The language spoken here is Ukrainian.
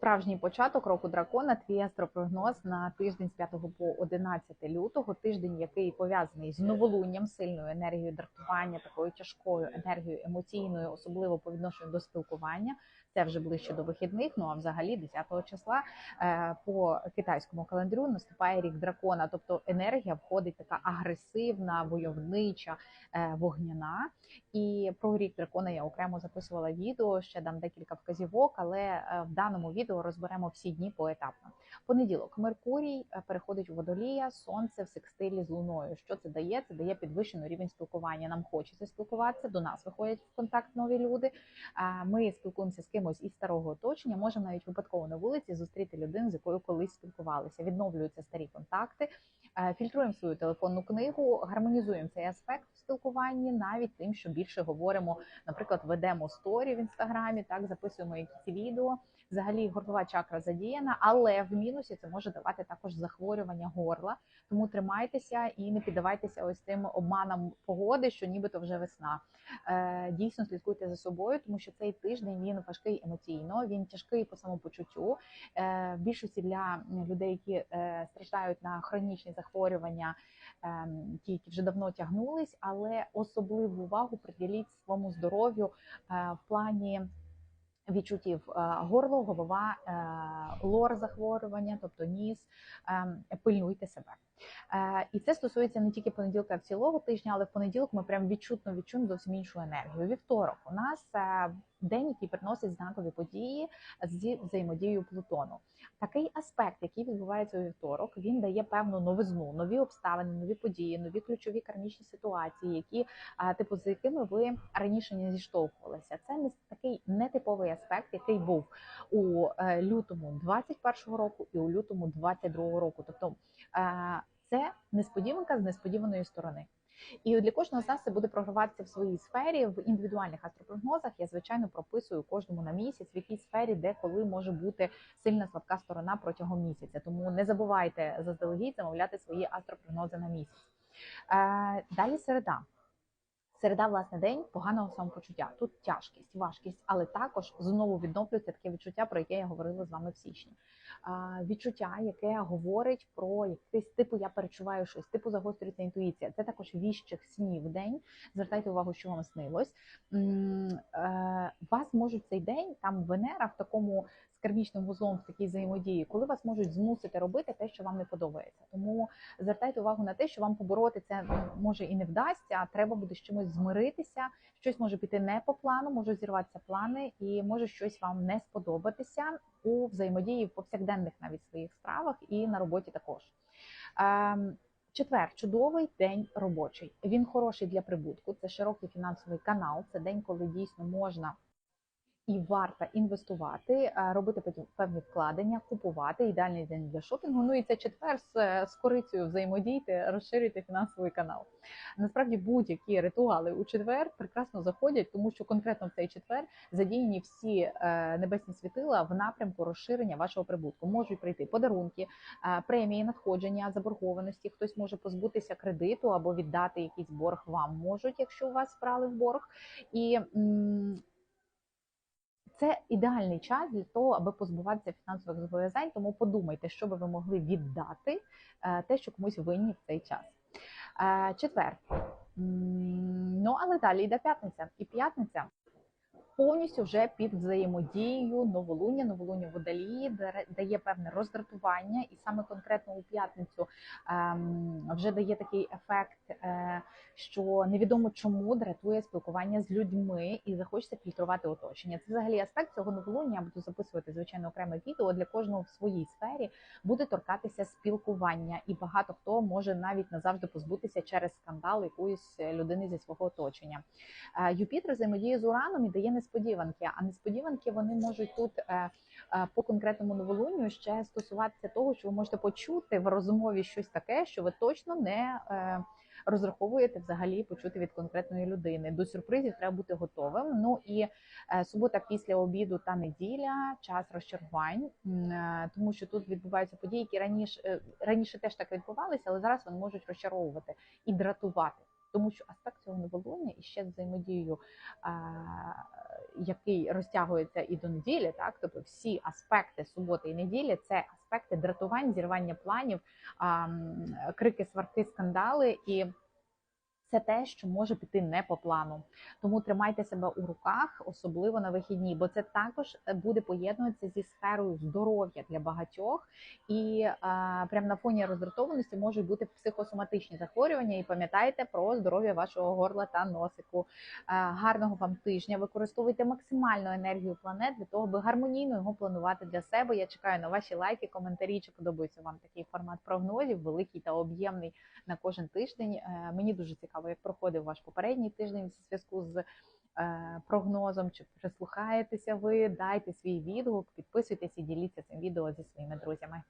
Справжній початок року дракона. Твій астропрогноз на тиждень з 5 по 11 лютого. Тиждень, який пов'язаний з новолунням, сильною енергією дратування, такою тяжкою енергією емоційною, особливо по відношенню до спілкування. Це вже ближче до вихідних. Ну а взагалі 10 числа е, по китайському календарю наступає рік дракона. Тобто енергія входить така агресивна, войовнича, е, вогняна. І про рік дракона я окремо записувала відео. Ще дам декілька вказівок, але е, в даному відео розберемо всі дні поетапно. Понеділок Меркурій е, переходить у водолія, сонце в секстилі з луною. Що це дає? Це дає підвищений рівень спілкування. Нам хочеться спілкуватися. До нас виходять в контакт нові люди. Ми спілкуємося з кимось із старого оточення. Можемо навіть випадково на вулиці зустріти людину, з якою колись спілкувалися. Відновлюються старі контакти. Е, Фільтруємо свою телефонну книгу, гармонізуємо цей аспект в спілкуванні, навіть тим, що більше говоримо, наприклад, ведемо сторі в інстаграмі, так записуємо якісь відео. Взагалі горлова чакра задіяна, але в мінусі це може давати також захворювання горла. Тому тримайтеся і не піддавайтеся ось тим обманам погоди, що нібито вже весна. Е, Дійсно слідкуйте за собою, тому що цей тиждень він важкий емоційно, він тяжкий по самопочуттю. Е, В більшості для людей, які е, страждають на хронічні захворювання, е, ті, які вже давно тягнулись, але особливу увагу приділіть своєму здоров'ю е, в плані відчуттів е, горло, голова, е, лор захворювання, тобто ніс. е, Пильнуйте себе. Е, І це стосується не тільки понеділка, цілого тижня, але в понеділок ми прям відчутно відчуємо зовсім іншу енергію. Вівторок у нас день, який приносить знакові події зі взаємодією Плутону. Такий аспект, який відбувається у вівторок, він дає певну новизну, нові обставини, нові події, нові ключові кармічні ситуації, які типу з якими ви раніше не зіштовхувалися. Це не такий нетиповий аспект, який був у е, лютому 21-го року і у лютому 22-го року. Тобто це несподіванка з несподіваної сторони. І для кожного з нас це буде програватися в своїй сфері в індивідуальних астропрогнозах. Я звичайно прописую кожному на місяць, в якій сфері, де коли може бути сильна слабка сторона протягом місяця. Тому не забувайте заздалегідь замовляти свої астропрогнози на місяць. Е, далі середа. Середа, власне, день поганого самопочуття. Тут тяжкість, важкість, але також знову відновлюється таке відчуття, про яке я говорила з вами в січні. А, відчуття, яке говорить про якийсь типу я перечуваю щось, типу загострюється інтуїція. Це також віщих снів день. Звертайте увагу, що вам снилось. Е, Вас можуть цей день там Венера в такому з кармічним вузлом в такій взаємодії, коли вас можуть змусити робити те, що вам не подобається. Тому звертайте увагу на те, що вам побороти це може і не вдасться, а треба буде з чимось змиритися. Щось може піти не по плану, можуть зірватися плани, і може щось вам не сподобатися у взаємодії в повсякденних навіть своїх справах і на роботі також. Ем, Четвер чудовий день робочий. Він хороший для прибутку. Це широкий фінансовий канал. Це день, коли дійсно можна і варто інвестувати, е, робити певні- вкладення, купувати ідеальний день для шопінгу. Ну і це четвер з, е, з корицею взаємодійте, розширюйте фінансовий канал. Насправді будь-які ритуали у четвер прекрасно заходять, тому що конкретно в цей четвер задіяні всі е, небесні світила в напрямку розширення вашого прибутку. Можуть прийти подарунки, премії, надходження, заборгованості. Хтось може позбутися кредиту або віддати якийсь борг вам можуть, якщо у вас брали в борг. І це ідеальний час для того, аби позбуватися фінансових зобов'язань. Тому подумайте, що би ви могли віддати е, те, що комусь винні в цей час. Е, Четвер. Ну але далі йде п'ятниця, і п'ятниця. Повністю вже під взаємодією новолуння, новолуння водолії, дає певне роздратування, і саме конкретно у п'ятницю ем, вже дає такий ефект, е, що невідомо чому дратує спілкування з людьми і захочеться фільтрувати оточення. Це взагалі аспект цього новолуння. Я буду записувати звичайно окреме відео для кожного в своїй сфері буде торкатися спілкування, і багато хто може навіть назавжди позбутися через скандал якоїсь людини зі свого оточення. Е, Юпітер взаємодіє з Ураном і дає несподіванки. А несподіванки вони можуть тут е, е, по конкретному новолунню ще стосуватися того, що ви можете почути в розмові щось таке, що ви точно не е, розраховуєте взагалі почути від конкретної людини. До сюрпризів треба бути готовим. Ну і субота після обіду та неділя час розчарувань, тому що тут відбуваються події, які раніше раніше теж так відбувалися, але зараз вони можуть розчаровувати і дратувати. Тому що аспект цього новолуння і ще взаємодією, який розтягується і до неділі, так тобто всі аспекти суботи і неділі це аспекти дратувань, зірвання планів, крики, сварки, скандали і. Це те, що може піти не по плану, тому тримайте себе у руках, особливо на вихідні, бо це також е, буде поєднуватися зі сферою здоров'я для багатьох, і а, прямо на фоні роздратованості можуть бути психосоматичні захворювання. І пам'ятайте про здоров'я вашого горла та носику. А, гарного вам тижня. Використовуйте максимальну енергію планет для того, аби гармонійно його планувати для себе. Я чекаю на ваші лайки, коментарі. Чи подобається вам такий формат прогнозів, великий та об'ємний на кожен тиждень. Е, Мені дуже цікаво, як проходив ваш попередній тиждень в зв'язку з е, прогнозом. Чи прислухаєтеся ви? Дайте свій відгук, підписуйтесь і діліться цим відео зі своїми друзями.